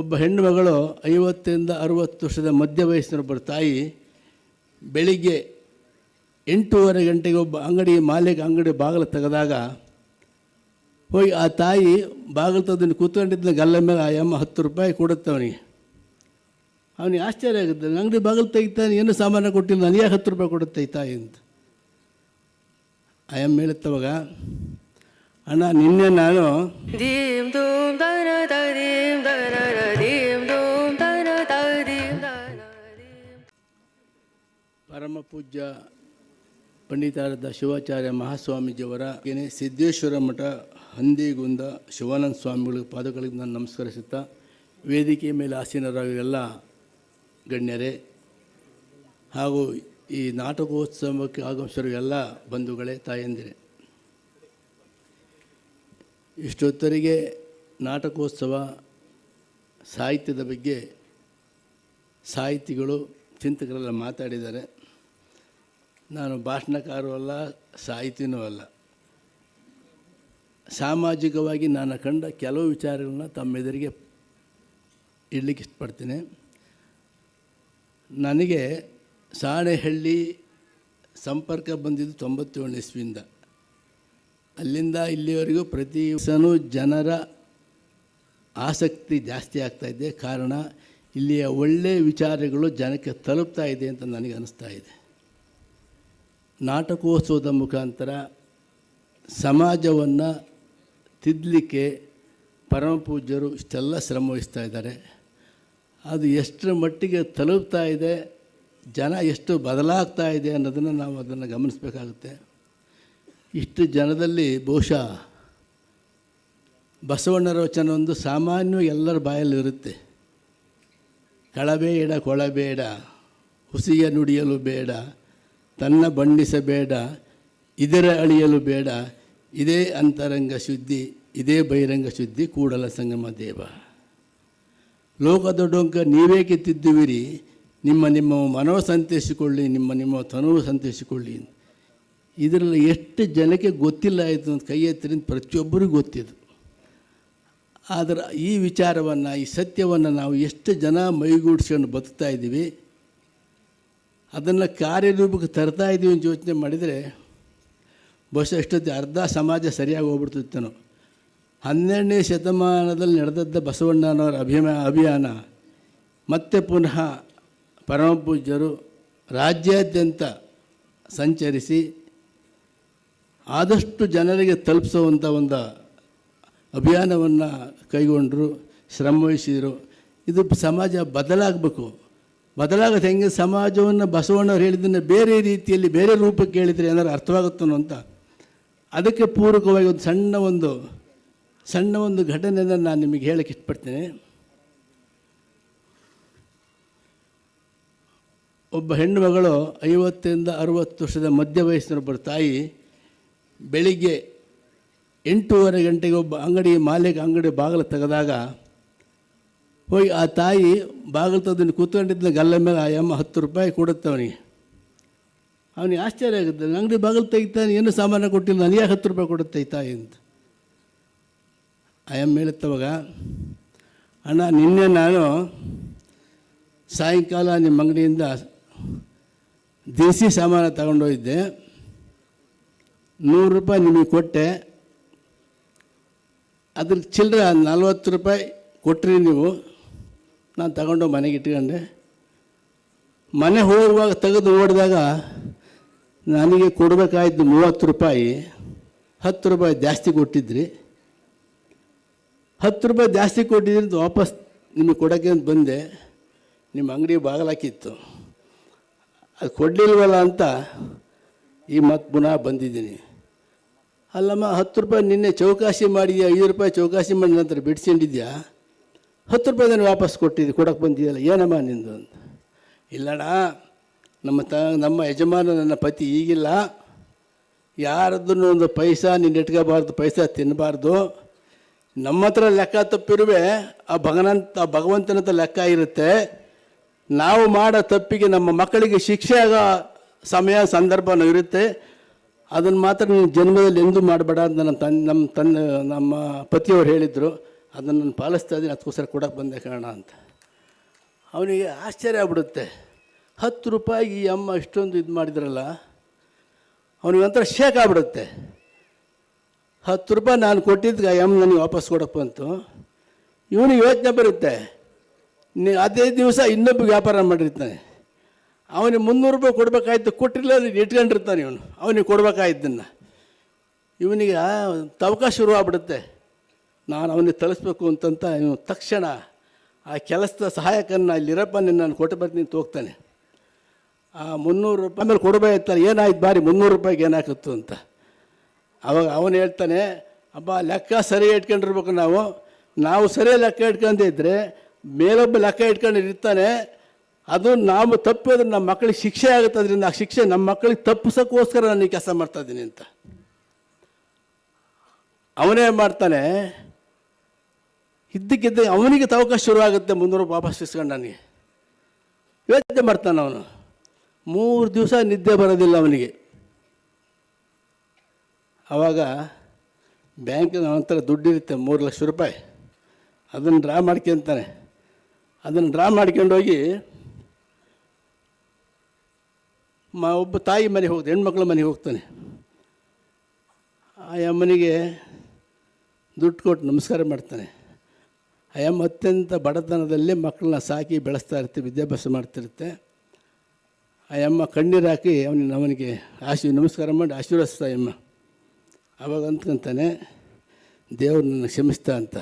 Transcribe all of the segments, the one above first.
ಒಬ್ಬ ಹೆಣ್ಣು ಮಗಳು ಐವತ್ತರಿಂದ ಅರುವತ್ತು ವರ್ಷದ ಮಧ್ಯ ವಯಸ್ಸಿನೊಬ್ಬರ ತಾಯಿ ಬೆಳಿಗ್ಗೆ ಎಂಟೂವರೆ ಗಂಟೆಗೆ ಒಬ್ಬ ಅಂಗಡಿ ಮಾಲೀಕ ಅಂಗಡಿ ಬಾಗಿಲು ತೆಗೆದಾಗ ಹೋಗಿ ಆ ತಾಯಿ ಬಾಗಿಲು ತೆಗೆದು ಕೂತ್ಕೊಂಡಿದ್ದ ಗಲ್ಲ ಮೇಲೆ, ಆ ಅಮ್ಮ ಹತ್ತು ರೂಪಾಯಿ ಕೊಡುತ್ತೆ ಅವನಿಗೆ. ಅವನಿಗೆ ಆಶ್ಚರ್ಯ ಆಗುತ್ತೆ ಅಂಗಡಿ ಬಾಗಿಲು ತೆಗಿತಾನೆ, ಏನು ಸಾಮಾನು ಕೊಟ್ಟಿಲ್ಲ, ನನಗೆ ಹತ್ತು ರೂಪಾಯಿ ಕೊಡುತ್ತೆ ಈ ತಾಯಿ? ಅಂತ. ಆ ಎಮ್ಮ ಹೇಳುತ್ತವಾಗ ಅಣ್ಣ ನಿನ್ನೆ ನಾನು ದೀಮ್ ಧೂಮ್ ದರ ದೀಮ್ ದರ ದೀಮ್ ಧೂಮ್ ದರ ದೀಮ್ ಪರಮ ಪೂಜ್ಯ ಪಂಡಿತಾರದ ಶಿವಾಚಾರ್ಯ ಮಹಾಸ್ವಾಮೀಜಿಯವರ ಏನೇ ಸಿದ್ದೇಶ್ವರ ಮಠ ಹಂದಿಗುಂದ ಶಿವಾನಂದ ಸ್ವಾಮಿಗಳ ಪಾದಗಳಿಗೆ ನಾನು ನಮಸ್ಕರಿಸುತ್ತಾ ವೇದಿಕೆ ಮೇಲೆ ಆಸೀನರಾಗಿ ಎಲ್ಲ ಗಣ್ಯರೇ. ಹಾಗೂ ಈ ನಾಟಕೋತ್ಸವಕ್ಕೆ ಆಗಮಿಸಿರುವ ಎಲ್ಲ ಬಂಧುಗಳೇ ತಾಯಂದಿರೇ. ಇಷ್ಟೊತ್ತರಿಗೆ ನಾಟಕೋತ್ಸವ ಸಾಹಿತ್ಯದ ಬಗ್ಗೆ ಸಾಹಿತಿಗಳು, ಚಿಂತಕರೆಲ್ಲ ಮಾತಾಡಿದ್ದಾರೆ. ನಾನು ಭಾಷಣಕಾರೂ ಅಲ್ಲ, ಸಾಹಿತಿನೂ ಅಲ್ಲ. ಸಾಮಾಜಿಕವಾಗಿ ನಾನು ಕಂಡ ಕೆಲವು ವಿಚಾರಗಳನ್ನ ತಮ್ಮೆದುರಿಗೆ ಇಡಲಿಕ್ಕೆ ಇಷ್ಟಪಡ್ತೀನಿ. ನನಗೆ ಸಾಣೆಹಳ್ಳಿ ಸಂಪರ್ಕ ಬಂದಿದ್ದು ತೊಂಬತ್ತೇಳು ಇಸ್ವಿಯಿಂದ. ಅಲ್ಲಿಂದ ಇಲ್ಲಿವರೆಗೂ ಪ್ರತಿ ದಿವಸನೂ ಜನರ ಆಸಕ್ತಿ ಜಾಸ್ತಿ ಆಗ್ತಾ ಇದೆ. ಕಾರಣ ಇಲ್ಲಿಯ ಒಳ್ಳೆಯ ವಿಚಾರಗಳು ಜನಕ್ಕೆ ತಲುಪ್ತಾ ಇದೆ ಅಂತ ನನಗೆ ಅನ್ನಿಸ್ತಾ ಇದೆ. ನಾಟಕೋತ್ಸವದ ಮುಖಾಂತರ ಸಮಾಜವನ್ನು ತಿದ್ದಲಿಕ್ಕೆ ಪರಮ ಪೂಜ್ಯರು ಇಷ್ಟೆಲ್ಲ ಶ್ರಮ ವಹಿಸ್ತಾ ಇದ್ದಾರೆ. ಅದು ಎಷ್ಟರ ಮಟ್ಟಿಗೆ ತಲುಪ್ತಾ ಇದೆ, ಜನ ಎಷ್ಟು ಬದಲಾಗ್ತಾ ಇದೆ ಅನ್ನೋದನ್ನು ನಾವು ಅದನ್ನು ಗಮನಿಸಬೇಕಾಗುತ್ತೆ. ಇಷ್ಟು ಜನದಲ್ಲಿ ಬಹುಶಃ ಬಸವಣ್ಣರ ವಚನ ಒಂದು ಸಾಮಾನ್ಯ ಎಲ್ಲರ ಬಾಯಲ್ಲಿರುತ್ತೆ ಕಳಬೇಡ ಕೊಳಬೇಡ, ಹುಸಿಯ ನುಡಿಯಲು ಬೇಡ, ತನ್ನ ಬಣ್ಣಿಸಬೇಡ ಇದರ ಅಳಿಯಲು ಬೇಡ, ಇದೇ ಅಂತರಂಗ ಶುದ್ಧಿ, ಇದೇ ಬಹಿರಂಗ ಶುದ್ಧಿ, ಕೂಡಲ ಸಂಗಮ ದೇವ. ಲೋಕದ ಡೊಂಕ ತಿದ್ದುವಿರಿ ನಿಮ್ಮ ನಿಮ್ಮ ಮನವ ಸಂತೈಸಿಕೊಳ್ಳಿ, ನಿಮ್ಮ ನಿಮ್ಮ ತನುವು ಸಂತೈಸಿಕೊಳ್ಳಿ ಇದರಲ್ಲಿ ಎಷ್ಟು ಜನಕ್ಕೆ ಗೊತ್ತಿಲ್ಲ ಆಯಿತು ಅಂತ ಕೈ ಎತ್ತರಿಂದ ಪ್ರತಿಯೊಬ್ಬರಿಗೂ ಗೊತ್ತಿದೆ. ಆದರೆ ಈ ವಿಚಾರವನ್ನು, ಈ ಸತ್ಯವನ್ನು ನಾವು ಎಷ್ಟು ಜನ ಮೈಗೂಡಿಸ್ಕೊಂಡು ಬದುಕ್ತಾ ಇದ್ದೀವಿ, ಅದನ್ನು ಕಾರ್ಯರೂಪಕ್ಕೆ ತರ್ತಾ ಇದ್ದೀವಿ ಅಂತ ಯೋಚನೆ ಮಾಡಿದರೆ, ಬಹುಶಃ ಎಷ್ಟೊತ್ತಿ ಅರ್ಧ ಸಮಾಜ ಸರಿಯಾಗಿ ಹೋಗ್ಬಿಡ್ತಿತ್ತನು. ಹನ್ನೆರಡನೇ ಶತಮಾನದಲ್ಲಿ ನಡೆದದ್ದ ಬಸವಣ್ಣನವರ ಅಭಿಮಾ, ಅಭಿಯಾನ, ಮತ್ತೆ ಪುನಃ ಪರಮಪೂಜ್ಯರು ರಾಜ್ಯಾದ್ಯಂತ ಸಂಚರಿಸಿ ಆದಷ್ಟು ಜನರಿಗೆ ತಲುಪಿಸುವಂಥ ಒಂದು ಅಭಿಯಾನವನ್ನು ಕೈಗೊಂಡರು ಶ್ರಮವಹಿಸಿದರು ಇದು ಸಮಾಜ ಬದಲಾಗಬೇಕು. ಬದಲಾಗುತ್ತೆ ಹೆಂಗೆ ಸಮಾಜವನ್ನು ಬಸವಣ್ಣವ್ರು ಹೇಳಿದ್ದನ್ನು ಬೇರೆ ರೀತಿಯಲ್ಲಿ, ಬೇರೆ ರೂಪಕ್ಕೆ ಹೇಳಿದರೆ ಏನಾದ್ರು ಅರ್ಥವಾಗುತ್ತೋ ಅಂತ. ಅದಕ್ಕೆ ಪೂರಕವಾಗಿ ಒಂದು ಸಣ್ಣ ಒಂದು ಸಣ್ಣ ಒಂದು ಘಟನೆಯನ್ನು ನಾನು ನಿಮಗೆ ಹೇಳಕ್ಕೆ ಇಷ್ಟಪಡ್ತೇನೆ. ಒಬ್ಬ ಹೆಣ್ಣು ಮಗಳು ಐವತ್ತರಿಂದ ಅರುವತ್ತು ವರ್ಷದ ಮಧ್ಯ ವಯಸ್ಸಿನೊಬ್ಬರು ತಾಯಿ ಬೆಳಿಗ್ಗೆ ಎಂಟೂವರೆ ಗಂಟೆಗೆ ಒಬ್ಬ ಅಂಗಡಿ ಮಾಲೀಕ ಅಂಗಡಿ ಬಾಗಿಲು ತೆಗೆದಾಗ ಹೋಗಿ ಆ ತಾಯಿ ಬಾಗಿಲು ತೆಗೆದು ಕೂತ್ಕೊಂಡಿದ್ದ ಗಲ್ಲ ಮೇಲೆ, ಆ ಅಮ್ಮ ಹತ್ತು ರೂಪಾಯಿ ಕೊಡುತ್ತೆ ಅವನಿಗೆ. ಅವನಿಗೆ ಆಶ್ಚರ್ಯ ಆಗುತ್ತೆ. ಅಂಗಡಿ ಬಾಗಿಲು ತೆಗಿತಾನೆ, ಏನು ಸಾಮಾನು ಕೊಟ್ಟಿಲ್ಲ ನನಗೆ ಹತ್ತು ರೂಪಾಯಿ ಕೊಡುತ್ತೆ ಈ ತಾಯಿ? ಅಂತ. ಆ ಎಮ್ಮ ಹೇಳುತ್ತವಾಗ ಅಣ್ಣ, ನಿನ್ನೆ ನಾನು ಸಾಯಂಕಾಲ ನಿಮ್ಮ ಅಂಗಡಿಯಿಂದ ದೇಸಿ ಸಾಮಾನು ತಗೊಂಡೋಗಿದ್ದೆ ನೂರು ರೂಪಾಯಿ ನಿಮಗೆ ಕೊಟ್ಟೆ. ಅದ್ರ ಚಿಲ್ಲರೆ ನಲ್ವತ್ತು ರೂಪಾಯಿ ಕೊಟ್ರಿ ನೀವು. ನಾನು ತಗೊಂಡು ಮನೆಗೆ ಇಟ್ಕೊಂಡೆ. ಮನೆ ಹೋಗುವಾಗ ತೆಗೆದು ಓಡಿದಾಗ ನನಗೆ ಕೊಡಬೇಕಾಯ್ತು ಮೂವತ್ತು ರೂಪಾಯಿ. ಹತ್ತು ರೂಪಾಯಿ ಜಾಸ್ತಿ ಕೊಟ್ಟಿದ್ರಿ. ಹತ್ತು ರೂಪಾಯಿ ಜಾಸ್ತಿ ಕೊಟ್ಟಿದ್ರಿ ಅಂತ ವಾಪಸ್ ನಿಮಗೆ ಕೊಡೋಕ್ಕೆ ಅಂತ ಬಂದೆ. ನಿಮ್ಮ ಅಂಗಡಿ ಬಾಗಿಲಾಕಿತ್ತು. ಅದು ಕೊಡಲಿಲ್ವಲ್ಲ ಅಂತ ಈ ಮತ್ತೆ ಪುನಃ ಬಂದಿದ್ದೀನಿ. ಅಲ್ಲಮ್ಮ, ಹತ್ತು ರೂಪಾಯಿ ನಿನ್ನೆ ಚೌಕಾಸಿ ಮಾಡಿದ್ಯಾ, ಐದು ರೂಪಾಯಿ ಚೌಕಾಸಿ ಮಾಡಿ ನಂತರ ಬಿಡ್ಸ್ಕೊಂಡಿದ್ಯಾ? ಹತ್ತು ರೂಪಾಯಿ ನಾನು ವಾಪಸ್ ಕೊಟ್ಟಿದ್ದೆ ಕೊಡೋಕೆ ಬಂದಿದ್ದಲ್ಲ ಏನಮ್ಮ ನಿಂದು ಅಂತ. ಇಲ್ಲಣ್ಣ, ನಮ್ಮ ತ, ನಮ್ಮ ಯಜಮಾನ ನನ್ನ ಪತಿ ಈಗಿಲ್ಲ. ಯಾರದನ್ನು ಒಂದು ಪೈಸಾ ಇಟ್ಕೋಬಾರ್ದು ಪೈಸ ತಿನ್ನಬಾರ್ದು. ನಮ್ಮ ಹತ್ರ ಲೆಕ್ಕ ತಪ್ಪಿರುವೆ, ಆ ಭಗನಂತ, ಆ ಭಗವಂತನ ಲೆಕ್ಕ ಇರುತ್ತೆ. ನಾವು ಮಾಡೋ ತಪ್ಪಿಗೆ ನಮ್ಮ ಮಕ್ಕಳಿಗೆ ಶಿಕ್ಷೆ ಆಗೋ ಸಮಯ, ಸಂದರ್ಭನೂ ಇರುತ್ತೆ. ಅದನ್ನು ಮಾತ್ರ ನೀನು ಜನ್ಮದಲ್ಲಿ ಎಂದೂ ಮಾಡಬೇಡ ಅಂತ ನನ್ನ ತನ್, ನಮ್ಮ ತನ್ನ, ನಮ್ಮ ಪತಿಯವರು ಹೇಳಿದರು. ಅದನ್ನು ನಾನು ಪಾಲಿಸ್ತಾ ಇದ್ದೀನಿ, ಅದಕ್ಕೋಸ್ಕರ ಕೊಡೋಕೆ ಬಂದೆ ಕಾರಣ ಅಂತ. ಅವನಿಗೆ ಆಶ್ಚರ್ಯ ಆಗ್ಬಿಡುತ್ತೆ. ಹತ್ತು ರೂಪಾಯಿಗೆ ಈ ಅಮ್ಮ ಇಷ್ಟೊಂದು ಇದು ಮಾಡಿದ್ರಲ್ಲ, ಅವನಿಗೆ ಒಂಥರ ಶೇಕ್ ಆಗ್ಬಿಡುತ್ತೆ. ಹತ್ತು ರೂಪಾಯಿ ನಾನು ಕೊಟ್ಟಿದ್ದಕ್ಕೆ ಆ ಎಂ ನನಗೆ ವಾಪಸ್ ಕೊಡಪ್ಪ ಅಂತು. ಇವನಿಗೆ ಯೋಚನೆ ಬರುತ್ತೆ. ನೀ ಅದೇ ದಿವಸ ಇನ್ನೊಬ್ಬ ವ್ಯಾಪಾರ ಮಾಡಿರ್ತಾನೆ. ಅವನಿಗೆ ಮುನ್ನೂರು ರೂಪಾಯಿ ಕೊಡಬೇಕಾಯ್ತು ಕೊಟ್ಟಿಲ್ಲ ಅದಕ್ಕೆ ಇಟ್ಕೊಂಡಿರ್ತಾನೆ ಇವನು. ಅವನಿಗೆ ಕೊಡ್ಬೇಕಾಯ್ತನ್ನ ಇವನಿಗೆ ತವಕ ಶುರು ಆಗ್ಬಿಡುತ್ತೆ. ನಾನು ಅವನಿಗೆ ತಳಿಸ್ಬೇಕು ಅಂತಂತ ಇವನು ತಕ್ಷಣ ಆ ಕೆಲಸದ ಸಹಾಯಕನ ಇಲ್ಲಿರಪ್ಪ ನಿನ್ನ ನಾನು ಕೊಟ್ಟು ಬರ್ತೀನಿ ಅಂತ ಹೋಗ್ತಾನೆ. ಆ ಮುನ್ನೂರು ರೂಪಾಯಿ ಆಮೇಲೆ ಕೊಡಬೇಕಾಯ್ತಲ್ಲ ಏನಾಯ್ತು ಬಾರಿ ಮುನ್ನೂರು ರೂಪಾಯಿಗೆ ಏನಾಗುತ್ತೋ ಅಂತ. ಅವಾಗ ಅವನು ಹೇಳ್ತಾನೆ, ಅಬ್ಬ, ಲೆಕ್ಕ ಸರಿ ಇಟ್ಕೊಂಡಿರ್ಬೇಕು ನಾವು. ನಾವು ಸರಿ ಲೆಕ್ಕ ಇಟ್ಕೊಂಡಿದ್ರೆ ಮೇಲೊಬ್ಬ ಲೆಕ್ಕ ಇಟ್ಕೊಂಡು ಇರ್ತಾನೆ ಅದು ನಾವು ತಪ್ಪಿದ್ರೆ ನಮ್ಮ ಮಕ್ಕಳಿಗೆ ಶಿಕ್ಷೆ ಆಗುತ್ತೆ, ಅದರಿಂದ ಆ ಶಿಕ್ಷೆ ನಮ್ಮ ಮಕ್ಕಳಿಗೆ ತಪ್ಪಿಸೋಕ್ಕೋಸ್ಕರ ನಾನು ಈ ಕೆಲಸ ಮಾಡ್ತಾ ಇದ್ದೀನಿ ಅಂತ. ಅವನೇ ಮಾಡ್ತಾನೆ. ಇದ್ದಕ್ಕಿದ್ದ ಅವನಿಗೆ ತವಕ ಶುರುವಾಗುತ್ತೆ ಮುನ್ನೂರು ವಾಪಸ್ ಇಸ್ಕೊಂಡು ನನಗೆ ಯೋಚನೆ ಮಾಡ್ತಾನೆ ಅವನು. ಮೂರು ದಿವಸ ನಿದ್ದೆ ಬರೋದಿಲ್ಲ ಅವನಿಗೆ. ಆವಾಗ ಬ್ಯಾಂಕಿನ ಒಂಥರ ದುಡ್ಡಿರುತ್ತೆ ಮೂರು ಲಕ್ಷ ರೂಪಾಯಿ. ಅದನ್ನು ಡ್ರಾ ಮಾಡ್ಕೊಂತಾನೆ ಅದನ್ನು ಡ್ರಾ ಮಾಡ್ಕೊಂಡೋಗಿ ಮ, ಒಬ್ಬ ತಾಯಿ ಮನೆಗೆ ಹೋಗ್ತಾನೆ, ಹೆಣ್ಮಕ್ಳ ಮನೆಗೆ ಹೋಗ್ತಾನೆ. ಆ ಅಮ್ಮನಿಗೆ ದುಡ್ಡು ಕೊಟ್ಟು ನಮಸ್ಕಾರ ಮಾಡ್ತಾನೆ. ಅಯ್ಯಮ್ಮ ಅತ್ಯಂತ ಬಡತನದಲ್ಲಿ ಮಕ್ಕಳನ್ನ ಸಾಕಿ ಬೆಳೆಸ್ತಾ ಇರ್ತೆ ವಿದ್ಯಾಭ್ಯಾಸ ಮಾಡ್ತಿರುತ್ತೆ ಅಯ್ಯಮ್ಮ ಕಣ್ಣೀರು ಹಾಕಿ ಅವನಿಗೆ ಅವನಿಗೆ ಆಶೀ, ನಮಸ್ಕಾರ ಮಾಡಿ ಆಶೀರ್ವದಿಸ್ತಾ ಅಮ್ಮ. ಅವಾಗ ಅಂದ್ಕೊಂತಾನೆ ದೇವ್ರು ನನ್ನ ಕ್ಷಮಿಸ್ತಾ ಅಂತ.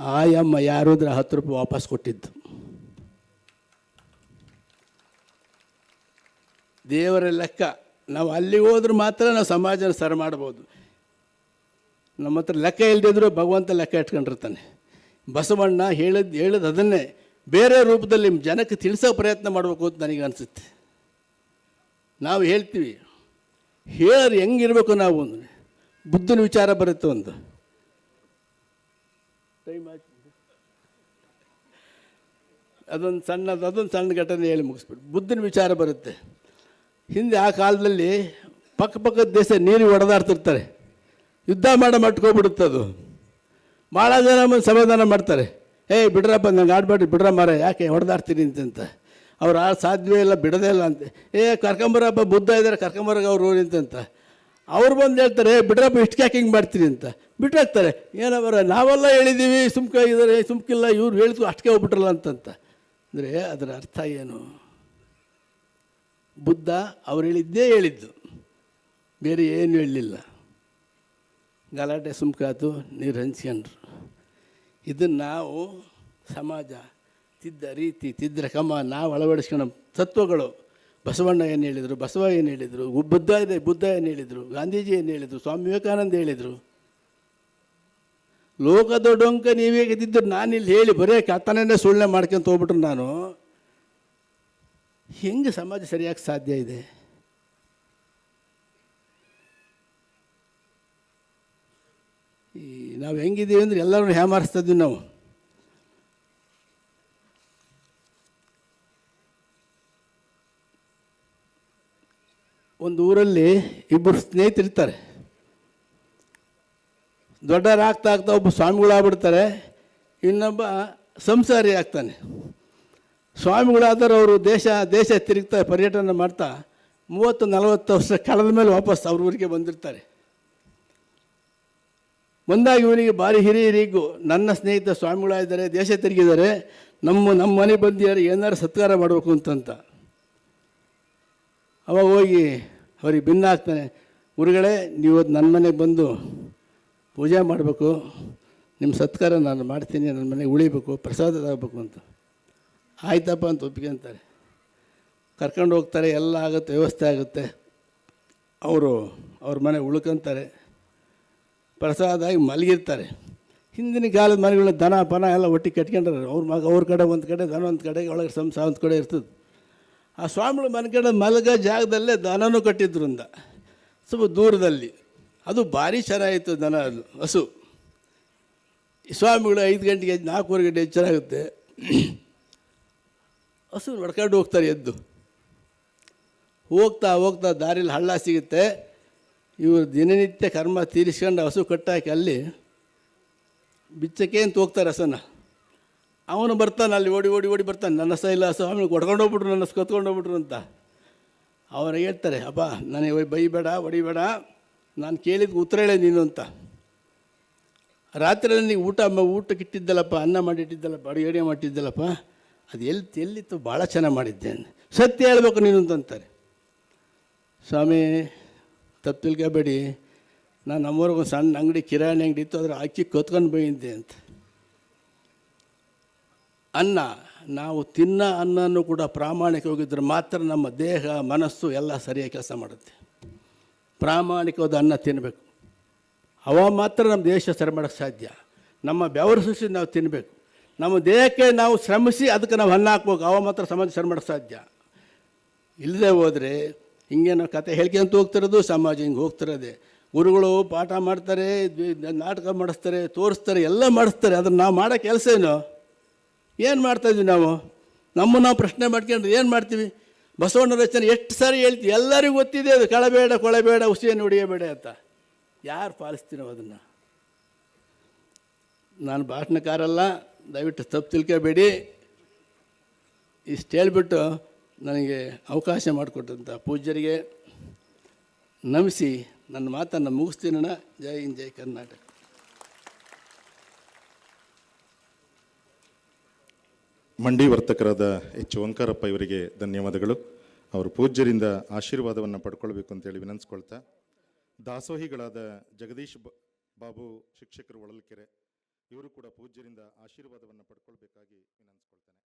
ಆಯಮ್ಮ ಯಾರು ಅಂದ್ರೆ ಹತ್ತು ರೂಪಾಯಿ ವಾಪಸ್ ಕೊಟ್ಟಿದ್ದು. ದೇವರ ಲೆಕ್ಕ. ನಾವು ಅಲ್ಲಿ ಹೋದ್ರೆ ಮಾತ್ರ ನಾವು ಸಮಾಜನ ಸರ ಮಾಡ್ಬೋದು. ನಮ್ಮ ಹತ್ರ ಲೆಕ್ಕ ಇಲ್ಲದಿದ್ರು ಭಗವಂತ ಲೆಕ್ಕ ಇಟ್ಕೊಂಡಿರ್ತಾನೆ. ಬಸವಣ್ಣ ಹೇಳಿದ್, ಹೇಳಿದ ಅದನ್ನೇ. ಬೇರೆ ರೂಪದಲ್ಲಿ ಜನಕ್ಕೆ ತಿಳಿಸೋ ಪ್ರಯತ್ನ ಮಾಡಬೇಕು ಅಂತ ನನಗೆ ಅನಿಸುತ್ತೆ. ನಾವು ಹೇಳ್ತೀವಿ, ಹೇಳೋರು ಹೆಂಗಿರಬೇಕು ನಾವು ಅಂದರೆ. ಬುದ್ಧನ ವಿಚಾರ ಬರುತ್ತೆ ಒಂದು. ಟೈಮ್ ಅದೊಂದು ಸಣ್ಣದು, ಅದೊಂದು ಸಣ್ಣ ಘಟನೆ ಹೇಳಿ ಮುಗಿಸ್ಬಿಟ್ಟು ಬುದ್ಧನ ವಿಚಾರ ಬರುತ್ತೆ. ಹಿಂದೆ ಆ ಕಾಲದಲ್ಲಿ ಪಕ್ಕ ಪಕ್ಕದ ದೇಶ ನೀರು ಹೊಡೆದಾಡ್ತಿರ್ತಾರೆ ಯುದ್ಧ ಮಾಡೋ ಮಟ್ಕೋಗ್ಬಿಡುತ್ತೆ ಅದು. ಭಾಳ ಜನ ಬಂದು ಸಮಾಧಾನ ಮಾಡ್ತಾರೆ. ಏಯ್ ಬಿಡ್ರಪ್ಪ ನಂಗೆ ಆಡ್ಬೇಡ್ರಿ ಬಿಡ್ರ ಮಾರ ಯಾಕೆ ಹೊಡೆದಾಡ್ತೀನಿ ಅಂತಂತ? ಅವ್ರು ಆ ಸಾಧ್ಯವೇ ಇಲ್ಲ ಬಿಡದೇ ಇಲ್ಲ ಅಂತ. ಏ ಕರ್ಕೊಂಬರಪ್ಪ ಬುದ್ಧ ಇದ್ದಾರೆ ಕರ್ಕಂಬರಗ ಅವ್ರು ಅಂತಂತ. ಅವ್ರು ಬಂದು ಹೇಳ್ತಾರೆ "ಏ, ಬಿಡ್ರಪ್ಪ ಇಷ್ಟು ಯಾಕೆ ಹಿಂಗೆ ಮಾಡ್ತೀನಿ ಅಂತ. ಬಿಟ್ಟಾಕ್ತಾರೆ. ಏನವರ ನಾವೆಲ್ಲ ಹೇಳಿದ್ದೀವಿ ಸುಮ್ಕ ಇದ್ದಾರೆ ಸುಮ್ಕಿಲ್ಲ ಇವ್ರು ಹೇಳಿದ್ರು ಅಷ್ಟಕ್ಕೆ ಹೋಗ್ಬಿಟ್ರಲ್ಲ ಅಂತಂತ. ಅಂದರೆ ಅದರ ಅರ್ಥ ಏನು? ಬುದ್ಧ ಅವ್ರು ಹೇಳಿದ್ದೇ. ಹೇಳಿದ್ದು ಬೇರೆ ಏನು ಹೇಳಲಿಲ್ಲ. ಗಲಾಟೆ ಸುಮ್ಕಾತು ನೀರು ಹಂಚ್ಕೊಂಡ್ರು ಇದನ್ನು ನಾವು ಸಮಾಜ, ತಿದ್ದ ರೀತಿ ತಿದ್ದ ಕಮ ನಾವು ಅಳವಡಿಸ್ಕೊಳ್ಳೋ ತತ್ವಗಳು. ಬಸವಣ್ಣ ಏನು ಹೇಳಿದರು, ಬಸವ ಏನು ಹೇಳಿದರು ಬುದ್ಧ ಇದೆ, ಬುದ್ಧ ಏನು ಹೇಳಿದರು, ಗಾಂಧೀಜಿ ಏನು ಹೇಳಿದರು, ಸ್ವಾಮಿ ವಿವೇಕಾನಂದ ಹೇಳಿದರು. ಲೋಕದ ಡೊಂಕ ನೀವೇ ಗೆದ್ದಿದ್ದು ನಾನಿಲ್ಲಿ ಹೇಳಿ ಬರೇ ಕತ್ತನೇ ಸುಳ್ಳೆ ಮಾಡ್ಕೊಂತ ಹೋಗ್ಬಿಟ್ರು ನಾನು. ಹೆಂಗೆ ಸಮಾಜ ಸರಿಯಾಗಿ ಸಾಧ್ಯ ಇದೆ? ಈ ನಾವು ಹೆಂಗಿದ್ದೀವಿ ಅಂದರೆ ಎಲ್ಲರೂ ಹ್ಯಾಮಾರಿಸ್ತಾ ಇದ್ವಿ ನಾವು. ಒಂದು ಊರಲ್ಲಿ ಇಬ್ಬರು ಸ್ನೇಹಿತರಿರ್ತಾರೆ. ದೊಡ್ಡವರಾಗ್ತಾ ಆಗ್ತಾ ಒಬ್ಬ ಸ್ವಾಮಿಗಳಾಗ್ಬಿಡ್ತಾರೆ, ಇನ್ನೊಬ್ಬ ಸಂಸಾರಿ ಆಗ್ತಾನೆ. ಸ್ವಾಮಿಗಳಾದರೂ ಅವರು ದೇಶ ದೇಶ ತಿರುಗ್ತಾ ಪರ್ಯಟನೆ ಮಾಡ್ತಾ ಮೂವತ್ತು, ನಲವತ್ತು ವರ್ಷ ಕಳೆದ ಮೇಲೆ ವಾಪಸ್ ಅವ್ರ ಊರಿಗೆ ಬಂದಿರ್ತಾರೆ. ಬಂದಾಗ ಇವನಿಗೆ ಭಾರಿ ಹಿರಿಯರಿಗು ನನ್ನ ಸ್ನೇಹಿತ ಸ್ವಾಮಿಗಳಾಗಿದ್ದಾರೆ, ದೇಶ ತಿರುಗಿದ್ದಾರೆ, ನಮ್ಮ ನಮ್ಮ ಮನೆ ಬಂದಿದ್ದಾರೆ ಏನಾರು ಸತ್ಕಾರ ಮಾಡಬೇಕು ಅಂತಂತ. ಅವಾಗ ಹೋಗಿ ಅವ್ರಿಗೆ ಭಿನ್ನ ಆಗ್ತಾನೆ ಗುರುಗಳೇ, ನೀವು ನನ್ನ ಮನೆಗೆ ಬಂದು ಪೂಜೆ ಮಾಡಬೇಕು, ನಿಮ್ಮ ಸತ್ಕಾರ ನಾನು ಮಾಡ್ತೀನಿ, ನನ್ನ ಮನೆಗೆ ಉಳಿಬೇಕು, ಪ್ರಸಾದ ಆಗಬೇಕು ಅಂತ. ಆಯ್ತಪ್ಪ ಅಂತ ಒಪ್ಕೊಂತಾರೆ ಕರ್ಕೊಂಡು ಹೋಗ್ತಾರೆ, ಎಲ್ಲ ಆಗುತ್ತೆ, ವ್ಯವಸ್ಥೆ ಆಗುತ್ತೆ. ಅವರು ಅವ್ರ ಮನೆ ಉಳ್ಕೊಂತಾರೆ. ಪ್ರಸಾದ ಆಗಿ ಮಲಗಿರ್ತಾರೆ. ಹಿಂದಿನ ಕಾಲದ ಮನೆಗಳ ದನ, ಪನ ಎಲ್ಲ ಒಟ್ಟಿಗೆ ಕಟ್ಕೊಂಡ್ರೆ ಅವ್ರ ಮಗ ಅವ್ರ ಕಡೆ, ಒಂದು ಕಡೆ, ದನ ಒಂದು ಕಡೆ ಒಳಗೆ ಸಂಸಾರ ಒಂದು ಕಡೆ ಇರ್ತದೆ. ಆ ಸ್ವಾಮಿಗಳು ಮನೆ ಕಡೆ ಮಲಗ ಜಾಗದಲ್ಲೇ ದನನೂ ಕಟ್ಟಿದ್ರಿಂದ. ಸ್ವಲ್ಪ ದೂರದಲ್ಲಿ. ಅದು ಭಾರಿ ಚೆನ್ನಾಗಿತ್ತು ದನ ಅದು, ಹಸು. ಸ್ವಾಮಿಗಳು ಐದು ಗಂಟೆಗೆ ನಾಲ್ಕೂವರೆ ಗಂಟೆ ಎಚ್ಚರಾಗುತ್ತೆ. ಹಸು ನಡ್ಕೊಂಡು ಹೋಗ್ತಾರೆ ಎದ್ದು. ಹೋಗ್ತಾ ಹೋಗ್ತಾ ದಾರಿಲಿ ಹಳ್ಳ ಸಿಗುತ್ತೆ. ಇವರು ದಿನನಿತ್ಯ ಕರ್ಮ ತೀರಿಸ್ಕೊಂಡು ಹಸು ಕಟ್ಟಾಕಿ ಅಲ್ಲಿ ಬಿಚ್ಚಕ್ಕೆ ಅಂತ ಹೋಗ್ತಾರೆ ಹಸನ. ಅವನು ಬರ್ತಾನೆ ಅಲ್ಲಿ ಓಡಿ ಓಡಿ ಓಡಿ ಬರ್ತಾನೆ. ನನ್ನ ಸಹ ಇಲ್ಲ ಸ್ವಾಮಿ ಹೊಡ್ಕೊಂಡು ಹೋಗ್ಬಿಟ್ರು, ನನ್ನ ಕತ್ಕೊಂಡು ಹೋಗ್ಬಿಟ್ರು ಅಂತ. ಅವ್ರು ಹೇಳ್ತಾರೆ ಅಪ್ಪ ನನಗೆ ಬೈಬೇಡ, ಹೊಡಿಬೇಡ. ನಾನು ಕೇಳಿದ ಉತ್ತರ ಹೇಳಿ ನೀನು ಅಂತ. ರಾತ್ರಿ ನನಗೆ ಊಟ, ಮ- ಊಟಕ್ಕೆ ಇಟ್ಟಿದ್ದಲ್ಲಪ್ಪ ಅನ್ನ ಮಾಡಿಟ್ಟಿದ್ದಲ್ಲಪ್ಪ, ಅಡುಗೆ ಮಾಡಿಟ್ಟಿದ್ದಲ್ಲಪ್ಪ. ಅದು ಎಲ್ಲಿ ಎಲ್ಲಿತ್ತು? ಭಾಳ ಚೆನ್ನಾಗಿ ಮಾಡಿದ್ದೆ. ಸತ್ಯ ಹೇಳ್ಬೇಕು ನೀನು ಅಂತಂತಾರೆ. ಸ್ವಾಮಿ, ತಪ್ಪು ತಿಳ್ಕೊಬೇಡಿ. ನಾನು ನಮ್ಮವ್ರಿಗೆ ಒಂದು ಸಣ್ಣ ಅಂಗಡಿ, ಕಿರಾಣಿ ಅಂಗಡಿ ಇತ್ತು ಅದ್ರ ಅಕ್ಕಿ ಕತ್ಕೊಂಡು ಬೈಯಿದ್ದೆ ಅಂತ. ಅನ್ನ, ನಾವು ತಿನ್ನ ಅನ್ನನೂ ಕೂಡ ಪ್ರಾಮಾಣಿಕವಾಗಿದ್ದರೆ ಮಾತ್ರ ನಮ್ಮ ದೇಹ, ಮನಸ್ಸು ಎಲ್ಲ ಸರಿಯಾಗಿ ಕೆಲಸ ಮಾಡುತ್ತೆ. ಪ್ರಾಮಾಣಿಕವಾದ ಅನ್ನ ತಿನ್ನಬೇಕು ಅವ ಮಾತ್ರ ನಮ್ಮ ದೇಶ ಸರಿ ಮಾಡೋಕ್ಕೆ ಸಾಧ್ಯ. ನಮ್ಮ ಬೆವರು ಸೃಷ್ಟಿ ನಾವು ತಿನ್ನಬೇಕು ನಮ್ಮ ದೇಹಕ್ಕೆ ನಾವು ಶ್ರಮಿಸಿ ಅದಕ್ಕೆ ನಾವು ಹಣ್ಣು ಹಾಕ್ಬೇಕು ಅವ ಮಾತ್ರ ಸಮಾಜ ಮಾಡೋಕ್ಕೆ ಸಾಧ್ಯ ಇಲ್ಲದೆ ಹೋದರೆ ಹಿಂಗೆ ನಾವು ಕತೆ ಹೇಳ್ಕೊಂತ ಹೋಗ್ತಿರೋದು, ಸಮಾಜ ಹಿಂಗೆ ಹೋಗ್ತಿರೋದೆ. ಗುರುಗಳು ಪಾಠ ಮಾಡ್ತಾರೆ ನಾಟಕ ಮಾಡಿಸ್ತಾರೆ, ತೋರಿಸ್ತಾರೆ, ಎಲ್ಲ ಮಾಡಿಸ್ತಾರೆ. ಅದನ್ನು ನಾವು ಮಾಡೋ ಕೆಲಸ ಏನು? ಏನು ಮಾಡ್ತಾಯಿದ್ವಿ ನಾವು? ನಮ್ಮನ್ನು ನಾವು ಪ್ರಶ್ನೆ ಮಾಡ್ಕೊಂಡ್ರೆ ಏನು ಮಾಡ್ತೀವಿ? ಬಸವಣ್ಣ ರಚನೆ ಎಷ್ಟು ಸಾರಿ ಹೇಳ್ತೀವಿ? ಎಲ್ಲರಿಗೂ ಗೊತ್ತಿದೆ ಅದು. ಕಳಬೇಡ, ಕೊಳಬೇಡ, ಹುಸಿಯನ್ನು ಹೊಡಿಯಬೇಡ ಅಂತ. ಯಾರು ಪಾಲಿಸ್ತೀನೋ ಅದನ್ನು? ನಾನು ಭಾಷಣಕಾರಲ್ಲ. ದಯವಿಟ್ಟು ತಪ್ಪು ತಿಳ್ಕೋಬೇಡಿ. ಇಷ್ಟು ಹೇಳ್ಬಿಟ್ಟು ನನಗೆ ಅವಕಾಶ ಮಾಡಿಕೊಟ್ಟಂಥ ಪೂಜ್ಯರಿಗೆ ನಮಿಸಿ ನನ್ನ ಮಾತನ್ನು ಮುಗಿಸ್ತೀನಣ್ಣ ಜೈ ಹಿಂದ್, ಜೈ ಕರ್ನಾಟಕ. ಮಂಡಿ ವರ್ತಕರಾದ ಎಚ್ ಓಂಕಾರಪ್ಪ ಇವರಿಗೆ ಧನ್ಯವಾದಗಳು. ಅವರು ಪೂಜ್ಯರಿಂದ ಆಶೀರ್ವಾದವನ್ನು ಪಡ್ಕೊಳ್ಬೇಕು ಅಂತೇಳಿ ವಿನಂತಿಸ್ಕೊಳ್ತಾ, ದಾಸೋಹಿಗಳಾದ ಜಗದೀಶ್ ಬಾಬು ಶಿಕ್ಷಕರು ಒಳಲ್ಕೆರೆ ಇವರು ಕೂಡ ಪೂಜ್ಯರಿಂದ ಆಶೀರ್ವಾದವನ್ನು ಪಡ್ಕೊಳ್ಬೇಕಾಗಿ ವಿನಂತಿಸ್ಕೊಳ್ತಾನೆ